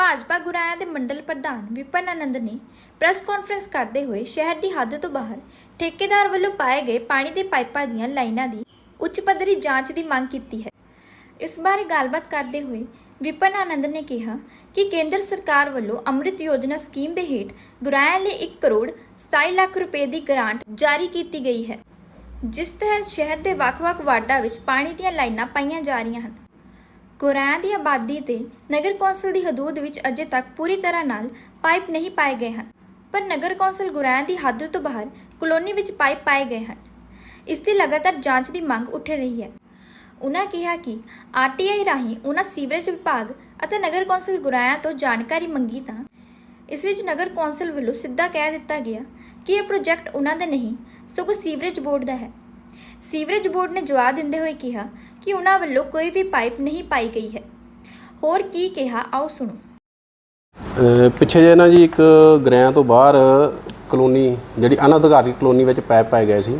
ਭਾਜਪਾ ਗੁਰਾਇਆ ਦੇ ਮੰਡਲ ਪ੍ਰਧਾਨ ਵਿਪਨ ਆਨੰਦ ਨੇ ਪ੍ਰੈਸ ਕਾਨਫਰੰਸ ਕਰਦੇ ਹੋਏ ਸ਼ਹਿਰ ਦੀ ਹੱਦ ਤੋਂ ਬਾਹਰ ਠੇਕੇਦਾਰ ਵੱਲੋਂ ਪਾਏ ਗਏ ਪਾਣੀ ਦੇ ਪਾਈਪਾਂ ਦੀਆਂ ਲਾਈਨਾਂ ਦੀ ਉੱਚ ਪੱਧਰੀ ਜਾਂਚ ਦੀ ਮੰਗ ਕੀਤੀ ਹੈ। ਇਸ ਬਾਰੇ ਗੱਲਬਾਤ ਕਰਦੇ ਹੋਏ ਵਿਪਨ ਆਨੰਦ ਨੇ ਕਿਹਾ ਕਿ ਕੇਂਦਰ ਸਰਕਾਰ ਵੱਲੋਂ ਅੰਮ੍ਰਿਤ ਯੋਜਨਾ ਸਕੀਮ ਦੇ ਹੇਠ ਗੁਰਾਇਆ ਲਈ 1 ਕਰੋੜ 27 ਲੱਖ ਰੁਪਏ ਦੀ ਗ੍ਰਾਂਟ ਜਾਰੀ ਕੀਤੀ ਗਈ ਹੈ, ਜਿਸ ਤਹਿਤ ਸ਼ਹਿਰ ਦੇ ਵੱਖ-ਵੱਖ ਵਾਰਡਾਂ ਵਿੱਚ ਪਾਣੀ ਦੀਆਂ ਲਾਈਨਾਂ ਪਾਈਆਂ ਜਾ ਰਹੀਆਂ ਹਨ। ਗੁਰਾਇਆ ਦੀ ਆਬਾਦੀ ਤੇ ਨਗਰ ਕੌਂਸਲ ਦੀ ਹਦੂਦ ਵਿੱਚ ਅਜੇ ਤੱਕ ਪੂਰੀ ਤਰ੍ਹਾਂ ਨਾਲ ਪਾਈਪ ਨਹੀਂ ਪਾਏ ਗਏ ਹਨ, ਪਰ ਨਗਰ ਕੌਂਸਲ ਗੁਰਾਇਆ ਦੀ ਹੱਦ ਤੋਂ ਬਾਹਰ ਕਲੋਨੀ ਵਿੱਚ ਪਾਈਪ ਪਾਏ ਗਏ ਹਨ। ਇਸ ਦੀ ਲਗਾਤਾਰ ਜਾਂਚ ਦੀ ਮੰਗ ਉੱਠ ਰਹੀ ਹੈ। ਉਨ੍ਹਾਂ ਕਿਹਾ ਕਿ ਆਰਟੀਆਈ ਰਾਹੀਂ ਉਨ੍ਹਾਂ ਸੀਵਰੇਜ ਵਿਭਾਗ ਅਤੇ ਨਗਰ ਕੌਂਸਲ ਗੁਰਾਇਆ ਤੋਂ ਜਾਣਕਾਰੀ ਮੰਗੀ ਤਾਂ ਇਸ ਵਿੱਚ ਨਗਰ ਕੌਂਸਲ ਵੱਲੋਂ ਸਿੱਧਾ ਕਹਿ ਦਿੱਤਾ ਗਿਆ ਕਿ ਇਹ ਪ੍ਰੋਜੈਕਟ ਉਨ੍ਹਾਂ ਦਾ ਨਹੀਂ, ਸਗੋਂ ਸੀਵਰੇਜ ਬੋਰਡ ਦਾ ਹੈ। ਸੀਵਰੇਜ ਬੋਰਡ ਨੇ ਜਵਾਬ ਦਿੰਦੇ ਹੋਏ ਕਿਹਾ ਕਿ ਉਹਨਾਂ ਵੱਲੋਂ ਕੋਈ ਵੀ ਪਾਈਪ ਨਹੀਂ ਪਾਈ ਗਈ ਹੈ। ਹੋਰ ਕੀ ਕਿਹਾ, ਆਓ ਸੁਣੋ। ਪਿੱਛੇ ਜੇ ਨਾ ਜੀ ਇੱਕ ਗ੍ਰਹਿਆਂ ਤੋਂ ਬਾਹਰ ਕਲੋਨੀ, ਜਿਹੜੀ ਅਨਅਧਿਕਾਰਿਤ ਕਲੋਨੀ ਵਿੱਚ ਪੈਪ ਪਾਏ ਗਏ ਸੀ,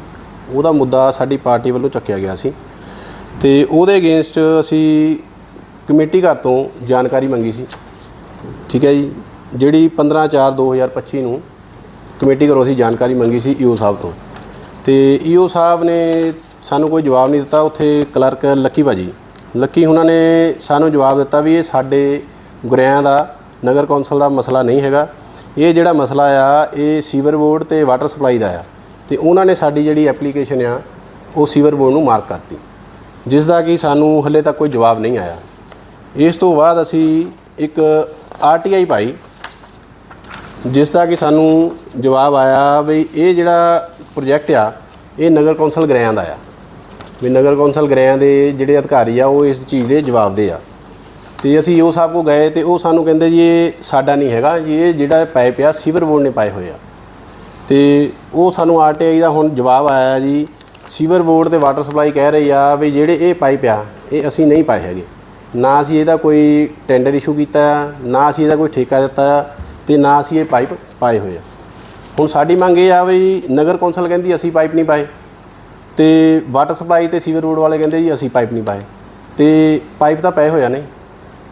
ਉਹਦਾ ਮੁੱਦਾ ਸਾਡੀ ਪਾਰਟੀ ਵੱਲੋਂ ਚੱਕਿਆ ਗਿਆ ਸੀ। ਤੇ ਉਹਦੇ ਅਗੇਂਸਟ ਅਸੀਂ ਕਮੇਟੀ ਘਰ ਤੋਂ ਜਾਣਕਾਰੀ ਮੰਗੀ ਸੀ। ਠੀਕ ਹੈ ਜੀ, ਜਿਹੜੀ 15/4/2025 ਨੂੰ ਕਮੇਟੀ ਘਰੋਂ ਅਸੀਂ ਜਾਣਕਾਰੀ ਮੰਗੀ ਸੀ ਈਓ ਸਾਹਿਬ ਤੋਂ। ਤੇ ਈਓ ਸਾਹਿਬ ਨੇ ਸਾਨੂੰ ਕੋਈ ਜਵਾਬ ਨਹੀਂ ਦਿੱਤਾ। ਉੱਥੇ ਕਲਰਕ ਲੱਕੀ ਭਾਜੀ, ਲੱਕੀ ਉਹਨਾਂ ਨੇ ਸਾਨੂੰ ਜਵਾਬ ਦਿੱਤਾ ਵੀ ਇਹ ਸਾਡੇ ਗੁਰਿਆਂ ਦਾ, ਨਗਰ ਕੌਂਸਲ ਦਾ ਮਸਲਾ ਨਹੀਂ ਹੈਗਾ। ਇਹ ਜਿਹੜਾ ਮਸਲਾ ਆ, ਇਹ ਸੀਵਰ ਬੋਰਡ ਤੇ ਵਾਟਰ ਸਪਲਾਈ ਦਾ ਆ। ਤੇ ਉਹਨਾਂ ਨੇ ਸਾਡੀ ਜਿਹੜੀ ਐਪਲੀਕੇਸ਼ਨ ਆ, ਉਹ ਸੀਵਰ ਬੋਰਡ ਨੂੰ ਮਾਰਕ ਕਰਤੀ। ਜਿਸ ਦਾ ਕਿ ਸਾਨੂੰ ਹਲੇ ਤੱਕ ਕੋਈ ਜਵਾਬ ਨਹੀਂ ਆਇਆ। ਇਸ ਤੋਂ ਬਾਅਦ ਅਸੀਂ ਇੱਕ ਆਰਟੀਆਈ ਪਾਈ। ਜਿਸ ਦਾ ਕਿ ਸਾਨੂੰ ਜਵਾਬ ਆਇਆ ਵੀ ਇਹ ਜਿਹੜਾ ਪ੍ਰੋਜੈਕਟ ਆ, ਇਹ ਨਗਰ ਕੌਂਸਲ ਗ੍ਰਿਆਂ ਦਾ ਆ। ਵੀ ਨਗਰ ਕੌਂਸਲ ਗ੍ਰਿਆਂ ਦੇ ਜਿਹੜੇ ਅਧਿਕਾਰੀ ਆ, ਉਹ ਇਸ ਚੀਜ਼ ਦੇ ਜਵਾਬਦੇ ਆ। ਤੇ ਅਸੀਂ ਉਹ ਸਾਹਿਬ ਕੋ ਗਏ ਤੇ ਉਹ ਸਾਨੂੰ ਕਹਿੰਦੇ ਜੀ ਇਹ ਸਾਡਾ ਨਹੀਂ ਹੈਗਾ, ਜੀ ਇਹ ਜਿਹੜਾ ਪਾਈਪ ਆ, ਸੀਵਰ ਬੋਰਡ ਨੇ ਪਾਏ ਹੋਏ ਆ। ਤੇ ਉਹ ਸਾਨੂੰ ਆਰਟੀਆਈ ਦਾ ਹੁਣ ਜਵਾਬ ਆਇਆ ਜੀ, ਸੀਵਰ ਬੋਰਡ ਤੇ ਵਾਟਰ ਸਪਲਾਈ ਕਹਿ ਰਹੀ ਆ ਵੀ ਜਿਹੜੇ ਇਹ ਪਾਈਪ ਆ, ਇਹ ਅਸੀਂ ਨਹੀਂ ਪਾਏ ਹੈਗੇ। ਨਾ ਅਸੀਂ ਇਹਦਾ ਕੋਈ ਟੈਂਡਰ ਇਸ਼ੂ ਕੀਤਾ, ਨਾ ਅਸੀਂ ਇਹਦਾ ਕੋਈ ਠੇਕਾ ਦਿੱਤਾ ਆ ਤੇ ਨਾ ਅਸੀਂ ਇਹ ਪਾਈਪ ਪਾਏ ਹੋਏ ਆ। ਹੁਣ ਸਾਡੀ ਮੰਗ ਇਹ ਆ ਵੀ ਨਗਰ ਕੌਂਸਲ ਕਹਿੰਦੀ ਅਸੀਂ ਪਾਈਪ ਨਹੀਂ ਪਾਏ ਤੇ ਵਾਟਰ ਸਪਲਾਈ ਤੇ ਸੀਵਰ ਰੋਡ ਵਾਲੇ ਕਹਿੰਦੇ ਜੀ ਅਸੀਂ ਪਾਈਪ ਨਹੀਂ ਪਾਏ। ਤੇ ਪਾਈਪ ਤਾਂ ਪਏ ਹੋਇਆ ਨਹੀਂ।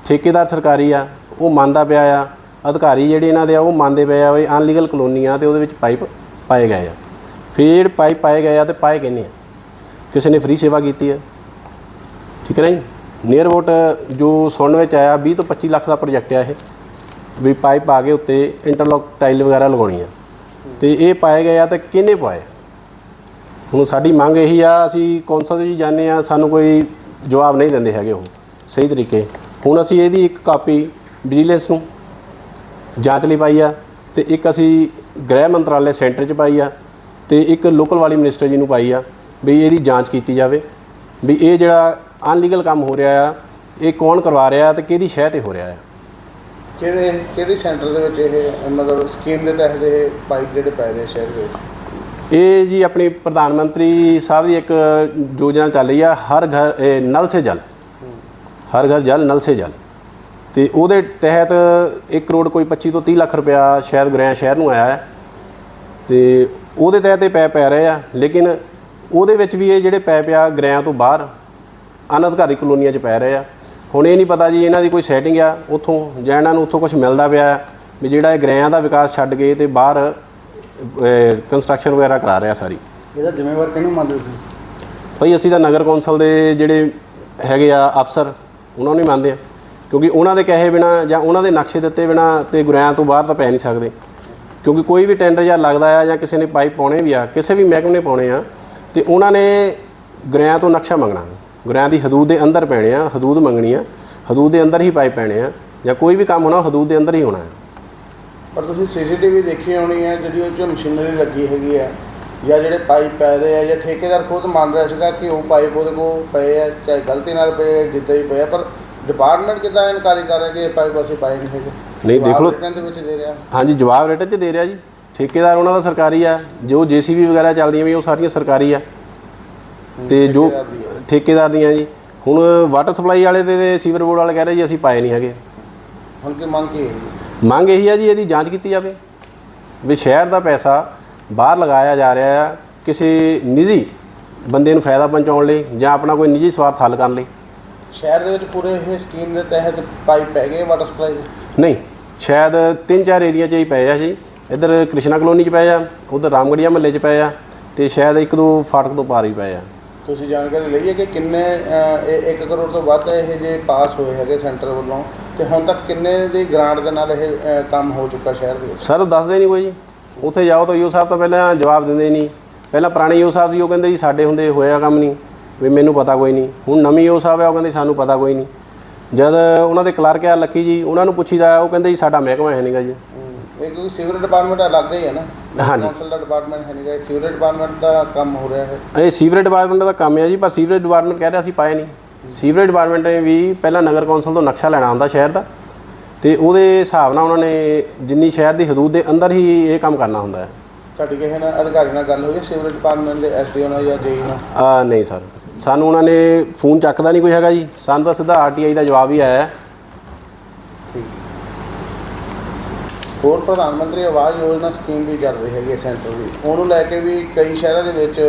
ਠੇਕੇਦਾਰ ਸਰਕਾਰੀ ਆ, ਉਹ ਮੰਨਦਾ ਪਿਆ ਆ, ਅਧਿਕਾਰੀ ਜਿਹੜੇ ਇਹਨਾਂ ਦੇ ਆ, ਉਹ ਮੰਨਦੇ ਪਏ ਆ ਵੀ ਅਨਲੀਗਲ ਕਲੋਨੀ ਆ ਤੇ ਉਹਦੇ ਵਿੱਚ ਪਾਈਪ ਪਾਏ ਗਏ ਆ। ਫਿਰ ਪਾਈਪ ਪਾਏ ਗਏ ਆ ਤੇ ਪਾਏ ਕਿੰਨੇ ਆ? ਕਿਸੇ ਨੇ ਫ੍ਰੀ ਸੇਵਾ ਕੀਤੀ ਆ। ਠੀਕ ਹੈ ਨਾ ਜੀ? ਨੀਅਰ ਅਬਾਊਟ ਜੋ ਸੁਣਨ ਵਿੱਚ ਆਇਆ 20 ਤੋਂ 25 ਲੱਖ ਦਾ ਪ੍ਰੋਜੈਕਟ ਆ ਇਹ। ਵੀ ਪਾਈਪ ਆ ਕੇ ਉੱਤੇ ਇੰਟਰਲੌਕ ਟਾਈਲ ਵਗੈਰਾ ਲਗਾਉਣੀ ਆ। ਤੇ ਇਹ ਪਾਏ ਗਏ ਆ ਤੇ ਕਿਹਨੇ ਪਾਏ? ਹੁਣ ਸਾਡੀ ਮੰਗ ਇਹੀ ਆ, ਅਸੀਂ ਕੌਂਸਲ ਜੀ ਜਾਂਦੇ ਆ, ਸਾਨੂੰ ਕੋਈ ਜਵਾਬ ਨਹੀਂ ਦਿੰਦੇ ਹੈਗੇ ਉਹ, ਸਹੀ ਤਰੀਕੇ। ਹੁਣ ਅਸੀਂ ਇਹਦੀ ਇੱਕ ਕਾਪੀ ਵਿਜੀਲੈਂਸ ਨੂੰ ਜਾਂਚ ਲਈ ਪਾਈ ਆ ਤੇ ਇੱਕ ਅਸੀਂ ਗ੍ਰਹਿ ਮੰਤਰਾਲੇ ਸੈਂਟਰ 'ਚ ਪਾਈ ਆ ਤੇ ਇੱਕ ਲੋਕਲ ਵਾਲੀ ਮਿਨਿਸਟਰ ਜੀ ਨੂੰ ਪਾਈ ਆ ਵੀ ਇਹਦੀ ਜਾਂਚ ਕੀਤੀ ਜਾਵੇ ਵੀ ਇਹ ਜਿਹੜਾ ਅਨਲੀਗਲ ਕੰਮ ਹੋ ਰਿਹਾ ਆ, ਇਹ ਕੌਣ ਕਰਵਾ ਰਿਹਾ ਤੇ ਕਿਹਦੀ ਸ਼ਹਿ ਤੇ ਹੋ ਰਿਹਾ ਆ। ਕਿਹੜੇ ਕਿਹੜੇ ਸੈਂਟਰ ਦੇ ਵਿੱਚ ਇਹ, ਮਤਲਬ ਸਕੀਮ ਦੇ ਤਹਿਤ ਇਹ ਪਾਈਪ ਜਿਹੜੇ ਪੈ ਰਹੇ ਸ਼ਹਿਰ ਦੇ? ਵਿੱਚ ਇਹ ਜੀ ਆਪਣੀ ਪ੍ਰਧਾਨ ਮੰਤਰੀ ਸਾਹਿਬ ਦੀ ਇੱਕ ਯੋਜਨਾ ਚੱਲ ਰਹੀ ਆ, ਹਰ ਘਰ, ਇਹ ਨਲ ਸੇ ਜਲ। ਹਰ ਘਰ ਜਲ ਨਲ ਸੇ ਜਲ। ਤੇ ਉਹਦੇ ਤਹਿਤ 1 ਕਰੋੜ ਕੋਈ 25 ਤੋਂ 30 ਲੱਖ ਰੁਪਇਆ ਸ਼ਾਇਦ ਗੁਰਿਆਂ ਸ਼ਹਿਰ ਨੂੰ ਆਇਆ ਹੈ। ਤੇ ਉਹਦੇ ਤਹਿਤ ਇਹ ਪੈਪ ਪੈ ਰਹੇ ਆ, ਲੇਕਿਨ ਉਹਦੇ ਵਿੱਚ ਵੀ ਇਹ ਜਿਹੜੇ ਪੈਪ ਆ ਗੁਰਿਆਂ ਤੋਂ ਬਾਹਰ ਅਨਧਿਕਾਰੀ ਕਲੋਨੀਆਂ 'ਚ ਪੈ ਰਹੇ ਆ। ਹੁਣ ਇਹ ਨਹੀਂ ਪਤਾ ਜੀ ਇਹਨਾਂ ਦੀ ਕੋਈ ਸੈਟਿੰਗ ਆ ਉੱਥੋਂ ਜਾਂ ਇਹਨਾਂ ਨੂੰ ਉੱਥੋਂ ਕੁਝ ਮਿਲਦਾ ਪਿਆ ਵੀ ਜਿਹੜਾ ਇਹ ਗੁਰਿਆਂ ਦਾ ਵਿਕਾਸ ਛੱਡ ਕੇ ਤੇ ਬਾਹਰ ਕੰਸਟਰਕਸ਼ਨ ਵਗੈਰਾ ਕਰਾ ਰਿਹਾ ਸਾਰੀ। ਇਹਦਾ ਜ਼ਿੰਮੇਵਾਰ ਕਿਹਨੂੰ ਮੰਨਦੇ ਤੁਸੀਂ? ਭਾਈ ਅਸੀਂ ਤਾਂ ਨਗਰ ਕੌਂਸਲ ਦੇ ਜਿਹੜੇ ਹੈਗੇ ਆ ਅਫਸਰ ਉਹਨਾਂ ਨੂੰ ਹੀ ਮੰਨਦੇ ਆ। ਕਿਉਂਕਿ ਉਹਨਾਂ ਦੇ ਕਹੇ ਬਿਨਾ ਜਾਂ ਉਹਨਾਂ ਦੇ ਨਕਸ਼ੇ ਦਿੱਤੇ ਬਿਨਾ ਤੇ ਗੁਰਿਆਂ ਤੋਂ ਬਾਹਰ ਤਾਂ ਪੈ ਨਹੀਂ ਸਕਦੇ। ਕਿਉਂਕਿ ਕੋਈ ਵੀ ਟੈਂਡਰ ਜਾਂ ਲੱਗਦਾ ਆ ਜਾਂ ਕਿਸੇ ਨੇ ਪਾਈਪ ਪਾਉਣੇ ਵੀ ਆ ਕਿਸੇ ਵੀ ਮਹਿਕਮੇ ਨੇ ਪਾਉਣੇ ਆ ਤੇ ਉਹਨਾਂ ਨੇ ਗੁਰਿਆਂ ਤੋਂ ਨਕਸ਼ਾ ਮੰਗਣਾ। ਗੁਰਿਆਂ ਦੀ ਹਦੂਦ ਦੇ ਅੰਦਰ ਪੈਣੇ ਆ ਹਦੂਦ ਮੰਗਣੀ ਆ ਹਦੂਦ ਦੇ ਅੰਦਰ ਹੀ ਪਾਈਪ ਪੈਣੇ ਆ ਜਾਂ ਕੋਈ ਵੀ ਕੰਮ ਹੋਣਾ ਹਦੂਦ ਦੇ ਅੰਦਰ ਹੀ ਹੋਣਾ ਹੈ। ਪਰ ਤੁਸੀਂ ਸੀਸੀਟੀਵੀ ਦੇਖੀ ਹੋਣੀ ਹੈ ਜਿਹੜੀ ਉਹ 'ਚ ਮਸ਼ੀਨਰੀ ਲੱਗੀ ਹੈਗੀ ਹੈ ਜਾਂ ਜਿਹੜੇ ਪਾਈਪ ਪੈ ਰਹੇ ਆ ਜਾਂ ਠੇਕੇਦਾਰ ਖੁਦ ਮੰਨ ਰਿਹਾ ਸੀਗਾ ਕਿ ਉਹ ਪਾਈਪ ਉਹਦੇ ਕੋਲ ਪਏ ਆ ਚਾਹੇ ਗਲਤੀ ਨਾਲ ਪਏ ਜਿੱਦਾਂ ਹੀ ਪਏ ਆ ਪਰ ਡਿਪਾਰਟਮੈਂਟ ਕਿਦਾਂ ਇਨਕਾਰੀ ਕਰ ਰਿਹਾ ਕਿ ਇਹ ਪਾਈਪ ਅਸੀਂ ਪਾਏ ਨਹੀਂ ਹੈਗੇ? ਨਹੀਂ, ਦੇਖ ਲਓ। ਦੇ ਵਿੱਚ ਦੇ ਰਿਹਾ। ਹਾਂਜੀ ਜਵਾਬ ਰਿਟਨ 'ਚ ਦੇ ਰਿਹਾ ਜੀ। ਠੇਕੇਦਾਰ ਉਹਨਾਂ ਦਾ ਸਰਕਾਰੀ ਆ ਜੋ ਜੀਸੀਬੀ ਵਗੈਰਾ ਚੱਲਦੀਆਂ ਵੀ ਉਹ ਸਾਰੀਆਂ ਸਰਕਾਰੀ ਆ। ਤੇ ਜੋ ਠੇਕੇਦਾਰ ਦੀਆਂ ਜੀ। ਹੁਣ ਵਾਟਰ ਸਪਲਾਈ ਵਾਲੇ ਤੇ ਸੀਵਰ ਬੋਰਡ ਵਾਲੇ ਕਹਿ ਰਹੇ ਜੀ ਅਸੀਂ ਪਾਏ ਨਹੀਂ ਹੈਗੇ। ਹੁਣ ਕੀ ਮੰਗ ਕੀ ਹੈ ਮੰਗ ਇਹੀ ਆ ਜੀ ਇਹਦੀ ਜਾਂਚ ਕੀਤੀ ਜਾਵੇ। ਵੀ ਸ਼ਹਿਰ ਦਾ ਪੈਸਾ ਬਾਹਰ ਲਗਾਇਆ ਜਾ ਰਿਹਾ ਆ ਕਿਸੇ ਨਿੱਜੀ ਬੰਦੇ ਨੂੰ ਫਾਇਦਾ ਪਹੁੰਚਾਉਣ ਲਈ ਜਾਂ ਆਪਣਾ ਕੋਈ ਨਿੱਜੀ ਸਵਾਰਥ ਹੱਲ ਕਰਨ ਲਈ। ਸ਼ਹਿਰ ਦੇ ਵਿੱਚ ਪੂਰੇ ਇਹ ਸਕੀਮ ਦੇ ਤਹਿਤ ਪਾਈਪ ਪੈ ਗਏ ਵਾਟਰ ਸਪਲਾਈ ਦੇ? ਨਹੀਂ ਸ਼ਾਇਦ ਤਿੰਨ ਚਾਰ ਏਰੀਆ 'ਚ ਹੀ ਪਏ ਆ ਜੀ। ਇੱਧਰ ਕ੍ਰਿਸ਼ਨਾ ਕਲੋਨੀ 'ਚ ਪਏ ਆ ਉਧਰ ਰਾਮਗੜੀਆ ਮਹੱਲੇ 'ਚ ਪਏ ਆ ਤੇ ਸ਼ਾਇਦ ਇੱਕ ਦੋ ਫਾਟਕ ਤੋਂ ਪਾਰ ਹੀ ਪਏ ਆ। ਤੁਸੀਂ ਜਾਣਕਾਰੀ ਲਈ ਹੈ ਕਿ ਕਿੰਨੇ 1 ਕਰੋੜ ਤੋਂ ਵੱਧ ਇਹ ਜੇ ਪਾਸ ਹੋਏ ਹੈਗੇ ਸੈਂਟਰ ਵੱਲੋਂ ਤੇ ਹੁਣ ਤੱਕ ਕਿੰਨੇ ਦੀ ਗ੍ਰਾਂਟ ਦੇ ਨਾਲ ਇਹ ਕੰਮ ਹੋ ਚੁੱਕਾ ਸ਼ਹਿਰ ਦੇ ਵਿੱਚ? ਸਰ ਦੱਸਦੇ ਨਹੀਂ ਕੋਈ ਜੀ। ਉੱਥੇ ਜਾਓ ਤਾਂ ਯੂ ਸਾਹਿਬ ਤਾਂ ਪਹਿਲਾਂ ਜਵਾਬ ਦਿੰਦੇ ਨਹੀਂ। ਪਹਿਲਾਂ ਪੁਰਾਣੇ ਯੂ ਸਾਹਿਬ ਸੀ ਉਹ ਕਹਿੰਦੇ ਜੀ ਸਾਡੇ ਹੁੰਦੇ ਹੋਇਆ ਕੰਮ ਨਹੀਂ। ਵੀ ਮੈਨੂੰ ਪਤਾ ਕੋਈ ਨਹੀਂ। ਹੁਣ ਨਵੀਂ ਯੂ ਸਾਹਿਬ ਆ ਉਹ ਕਹਿੰਦੇ ਸਾਨੂੰ ਪਤਾ ਕੋਈ ਨਹੀਂ। ਜਦ ਉਹਨਾਂ ਦੇ ਕਲਰਕ ਆ ਲੱਕੀ ਜੀ ਉਹਨਾਂ ਨੂੰ ਪੁੱਛੀਦਾ ਉਹ ਕਹਿੰਦੇ ਜੀ ਸਾਡਾ ਮਹਿਕਮਾ ਹੈ ਨਹੀਂਗਾ ਜੀ। ਇਹ ਕਿਉਂਕਿ ਸੀਵਰੇਜ ਡਿਪਾਰਟਮੈਂਟ ਅਲੱਗ ਹੀ ਹੈ ਨਾ। ਹਾਂਜੀ। ਕੌਂਸਲ ਦਾ ਡਿਪਾਰਟਮੈਂਟ ਹੈ ਨਹੀਂਗਾ ਸੀਵਰੇਜ ਡਿਪਾਰਟਮੈਂਟ ਦਾ ਕੰਮ ਹੋ ਰਿਹਾ ਹੈ। ਇਹ ਸੀਵਰੇਜ ਡਿਪਾਰਟਮੈਂਟ ਦਾ ਕੰਮ ਹੈ ਜੀ ਪਰ ਸੀਵਰੇਜ ਡਿਪਾਰਟਮੈਂਟ ਕਹਿ ਰਿਹਾ ਅਸੀਂ ਪਾਏ ਨਹੀਂ। ਸੀਵਰੇਜ ਡਿਪਾਰਟਮੈਂਟ ਨੇ ਵੀ ਪਹਿਲਾਂ ਨਗਰ ਕੌਂਸਲ ਤੋਂ ਨਕਸ਼ਾ ਲੈਣਾ ਹੁੰਦਾ ਸ਼ਹਿਰ ਦਾ ਤੇ ਉਹਦੇ ਹਿਸਾਬ ਨਾਲ ਉਹਨਾਂ ਨੇ ਜਿੰਨੀ ਸ਼ਹਿਰ ਦੀ ਹਦੂਦ ਦੇ ਅੰਦਰ ਹੀ ਇਹ ਕੰਮ ਕਰਨਾ ਹੁੰਦਾ ਹੈ। ਤੁਹਾਡੀ ਕਿਸੇ ਨਾਲ ਅਧਿਕਾਰੀ ਨਾਲ ਗੱਲ ਹੋਈ ਹੈ ਸੀਵਰੇਜ ਡਿਪਾਰਟਮੈਂਟ ਦੇ ਐਸਡੀਓ ਨਾਲ ਜਾਂ ਜੇਈ ਨਾਲ? ਆ ਨਹੀਂ ਸਰ। ਸਾਨੂੰ ਉਹਨਾਂ ਨੇ ਫੋਨ ਚੱਕਦਾ ਨਹੀਂ ਕੋਈ ਹੈਗਾ ਜੀ। ਸਾਨੂੰ ਤਾਂ ਸਿੱਧਾ ਆਰਟੀਆਈ ਦਾ ਜਵਾਬ ਹੀ ਆਇਆ ਹੈ। ਹੋਰ ਪ੍ਰਧਾਨ ਮੰਤਰੀ ਆਵਾਸ ਯੋਜਨਾ ਸਕੀਮ ਵੀ ਚੱਲ ਰਹੀ ਹੈਗੀ ਸੈਂਟਰ ਦੀ। ਉਹਨੂੰ ਲੈ ਕੇ ਵੀ ਕਈ ਸ਼ਹਿਰਾਂ ਦੇ ਵਿੱਚ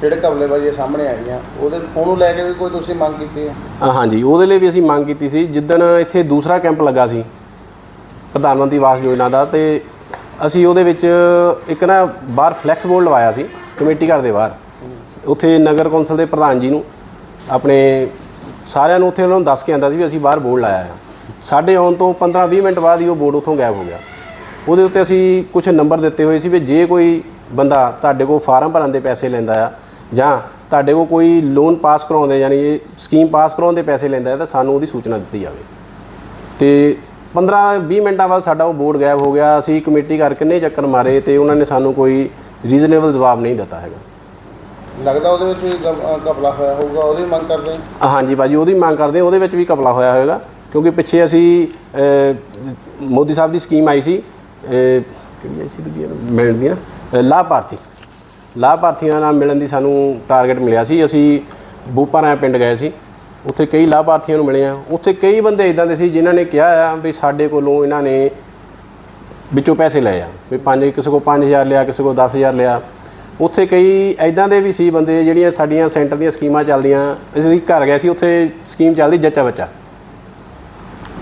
ਜਿਹੜੇ ਕਬਲੇਬਾਜ਼ੀਆਂ ਸਾਹਮਣੇ ਆਈਆਂ, ਉਹਦੇ ਉਹਨੂੰ ਲੈ ਕੇ ਵੀ ਕੋਈ ਤੁਸੀਂ ਮੰਗ ਕੀਤੀ ਹੈ? ਹਾਂਜੀ, ਉਹਦੇ ਲਈ ਵੀ ਅਸੀਂ ਮੰਗ ਕੀਤੀ ਸੀ। ਜਿੱਦਣ ਇੱਥੇ ਦੂਸਰਾ ਕੈਂਪ ਲੱਗਾ ਸੀ ਪ੍ਰਧਾਨ ਮੰਤਰੀ ਆਵਾਸ ਯੋਜਨਾ ਦਾ, ਤੇ ਅਸੀਂ ਉਹਦੇ ਵਿੱਚ ਇੱਕ ਨਾ ਬਾਹਰ ਫਲੈਕਸ ਬੋਰਡ ਲਵਾਇਆ ਸੀ, ਕਮੇਟੀ ਘਰ ਦੇ ਬਾਹਰ। ਉੱਥੇ ਨਗਰ ਕੌਂਸਲ ਦੇ ਪ੍ਰਧਾਨ ਜੀ ਨੂੰ, ਆਪਣੇ ਸਾਰਿਆਂ ਨੂੰ ਉੱਥੇ ਉਹਨਾਂ ਨੂੰ ਦੱਸ ਕੇ ਆਂਦਾ ਸੀ ਵੀ ਅਸੀਂ ਬਾਹਰ ਬੋਰਡ ਲਾਇਆ ਆ। ਸਾਡੇ ਆਉਣ ਤੋਂ 15-20 ਮਿੰਟ ਬਾਅਦ ਹੀ ਉਹ ਬੋਰਡ ਉੱਥੋਂ ਗਾਇਬ ਹੋ ਗਿਆ। ਉਹਦੇ ਉੱਤੇ ਅਸੀਂ ਕੁਝ ਨੰਬਰ ਦਿੱਤੇ ਹੋਏ ਸੀ ਵੀ ਜੇ ਕੋਈ ਬੰਦਾ ਤੁਹਾਡੇ ਕੋਲ ਫਾਰਮ ਭਰਨ ਦੇ ਪੈਸੇ ਲੈਂਦਾ ਆ ਜਾਂ ਤੁਹਾਡੇ ਕੋਲ ਕੋਈ ਲੋਨ ਪਾਸ ਕਰਾਉਂਦੇ ਯਾਨੀ ਇਹ ਸਕੀਮ ਪਾਸ ਕਰਾਉਣ ਦੇ ਪੈਸੇ ਲੈਂਦਾ ਹੈ ਤਾਂ ਸਾਨੂੰ ਉਹਦੀ ਸੂਚਨਾ ਦਿੱਤੀ ਜਾਵੇ। ਤੇ 15-20 ਮਿੰਟਾਂ ਬਾਅਦ ਸਾਡਾ ਉਹ ਬੋਰਡ ਗਾਇਬ ਹੋ ਗਿਆ ਅਸੀਂ ਕਮੇਟੀ ਕਰ ਕਿੰਨੇ ਚੱਕਰ ਮਾਰੇ ਤੇ ਉਹਨਾਂ ਨੇ ਸਾਨੂੰ ਕੋਈ ਰੀਜ਼ਨੇਬਲ ਜਵਾਬ ਨਹੀਂ ਦਿੱਤਾ ਹੈਗਾ। ਲੱਗਦਾ ਉਹਦੇ ਵਿੱਚ ਵੀ ਘਪਲਾ ਹੋਇਆ ਹੋਊਗਾ ਉਹਦੀ ਮੰਗ ਕਰਦੇ ਹਾਂ। ਹਾਂਜੀ ਬਾਜੀ ਉਹਦੀ ਮੰਗ ਕਰਦੇ ਉਹਦੇ ਵਿੱਚ ਵੀ ਕਪਲਾ ਹੋਇਆ ਹੋਵੇਗਾ ਕਿਉਂਕਿ ਪਿੱਛੇ ਅਸੀਂ ਮੋਦੀ ਸਾਹਿਬ ਦੀ ਸਕੀਮ ਆਈ ਸੀ ਕਿਹੜੀ ਆਈ ਸੀ ਦੂਜੀ ਮਿਲਣ ਦੀ ਨਾਲ ਮਿਲਣ ਦੀ ਸਾਨੂੰ ਟਾਰਗੇਟ ਮਿਲਿਆ ਸੀ। ਅਸੀਂ ਬੂਪਾਰਾ ਪਿੰਡ ਗਏ ਸੀ। ਉੱਥੇ ਕਈ ਲਾਭਪਾਤਰੀਆਂ ਨੂੰ ਮਿਲੇ ਆ। ਉੱਥੇ ਕਈ ਬੰਦੇ ਇਦਾਂ ਦੇ ਸੀ ਜਿਨ੍ਹਾਂ ਨੇ ਕਿਹਾ ਆ ਵੀ ਸਾਡੇ ਕੋਲੋਂ ਇਹਨਾਂ ਨੇ ਵਿੱਚੋਂ ਪੈਸੇ ਲਏ ਆ। ਵੀ ਪੰਜ, ਕਿਸੇ ਕੋ 5000 ਲਿਆ, ਕਿਸੇ ਕੋ 10000 ਲਿਆ। ਉੱਥੇ ਕਈ ਐਦਾਂ ਦੇ ਵੀ ਸੀ ਬੰਦੇ ਜਿਹੜੀਆਂ ਸਾਡੀਆਂ ਸੈਂਟਰ ਦੀਆਂ ਸਕੀਮਾਂ ਚੱਲਦੀਆਂ। ਅਸੀਂ ਘਰ ਗਏ ਸੀ, ਉੱਥੇ ਸਕੀਮ ਚੱਲਦੀ ਜੱਚਾ ਬੱਚਾ।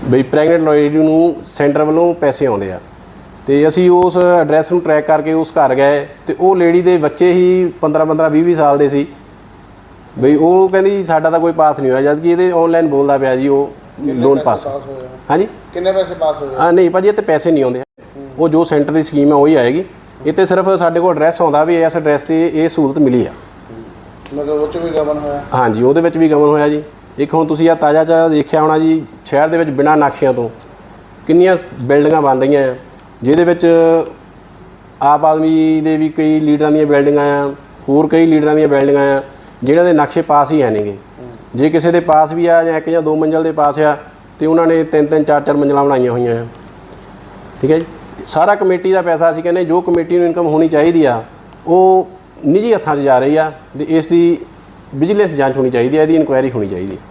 ਬਈ ਪ੍ਰੈਗਨੈਂਟ ਲੇਡੀ ਨੂੰ ਸੈਂਟਰ ਵੱਲੋਂ ਪੈਸੇ ਆਉਂਦੇ ਆ। ਤੇ ਅਸੀਂ ਉਸ ਐਡਰੈਸ ਨੂੰ ਟਰੈਕ ਕਰਕੇ ਉਸ ਘਰ ਗਏ ਤੇ ਉਹ ਲੇਡੀ ਦੇ ਬੱਚੇ ਹੀ 15 15 20 20 ਸਾਲ ਦੇ ਸੀ। ਬਈ ਉਹ ਕਹਿੰਦੀ ਸਾਡਾ ਤਾਂ ਕੋਈ ਪਾਸ ਨਹੀਂ ਹੋਇਆ ਜਦ ਕਿ ਇਹਦੇ ਆਨਲਾਈਨ ਬੋਲਦਾ ਪਿਆ ਜੀ ਉਹ ਲੋਨ ਪੈਸੇ? ਹਾਂਜੀ? ਕਿੰਨੇ ਪੈਸੇ ਪਾਸ ਹੋਏ ਆ? ਨਹੀਂ ਭਾਜੀ ਇੱਥੇ ਪੈਸੇ ਨਹੀਂ ਆਉਂਦੇ। ਉਹ ਜੋ ਸੈਂਟਰ ਦੀ ਸਕੀਮ ਹੈ ਉਹੀ ਆਏਗੀ। ਇੱਥੇ ਸਿਰਫ ਸਾਡੇ ਕੋਲ ਐਡਰੈਸ ਆਉਂਦਾ ਵੀ ਇਸ ਐਡਰੈਸ ਤੇ ਇਹ ਸਹੂਲਤ ਮਿਲੀ ਆ। ਮਤਲਬ ਉਹ ਚ ਵੀ ਗਵਨ ਹੋਇਆ? ਹਾਂਜੀ ਉਹਦੇ ਵਿੱਚ ਵੀ ਗਮਨ ਹੋਇਆ ਜੀ। ਇੱਕ ਹੁਣ ਤੁਸੀਂ ਆ ਤਾਜ਼ਾ ਤਾਜ਼ਾ ਦੇਖਿਆ ਹੋਣਾ ਜੀ ਸ਼ਹਿਰ ਦੇ ਵਿੱਚ ਬਿਨਾਂ ਨਕਸ਼ਿਆਂ ਤੋਂ ਕਿੰਨੀਆਂ ਬਿਲਡਿੰਗਾਂ ਬਣ ਰਹੀਆਂ ਆ। ਜਿਹਦੇ ਵਿੱਚ ਆਪ ਆਦਮੀ ਦੇ ਵੀ ਕਈ ਲੀਡਰਾਂ ਦੀਆਂ ਬਿਲਡਿੰਗਾਂ ਆ, ਹੋਰ ਕਈ ਲੀਡਰਾਂ ਦੀਆਂ ਬਿਲਡਿੰਗਾਂ ਆ, ਜਿਹਨਾਂ ਦੇ ਨਕਸ਼ੇ ਪਾਸ ਹੀ ਹੈ ਨਹੀਂਗੇ। ਜੇ ਕਿਸੇ ਦੇ ਪਾਸ ਵੀ ਆ ਜਾਂ ਇੱਕ ਜਾਂ ਦੋ ਮੰਜ਼ਲ ਦੇ ਪਾਸ ਆ, ਤੇ ਉਹਨਾਂ ਨੇ ਤਿੰਨ ਤਿੰਨ, ਚਾਰ ਚਾਰ ਮੰਜ਼ਲਾਂ ਬਣਾਈਆਂ ਹੋਈਆਂ ਆ। ਠੀਕ ਹੈ ਜੀ? ਸਾਰਾ ਕਮੇਟੀ ਦਾ ਪੈਸਾ ਅਸੀਂ ਕਹਿੰਦੇ ਜੋ ਕਮੇਟੀ ਨੂੰ ਇਨਕਮ ਹੋਣੀ ਚਾਹੀਦੀ ਆ, ਉਹ ਨਿੱਜੀ ਹੱਥਾਂ 'ਚ ਜਾ ਰਹੀ ਆ, ਤੇ ਇਸ ਦੀ ਵਿਜੀਲੈਂਸ ਜਾਂਚ ਹੋਣੀ ਚਾਹੀਦੀ ਹੈ ਇਹਦੀ ਇਨਕੁਆਇਰੀ ਹੋਣੀ ਚਾਹੀਦੀ ਹੈ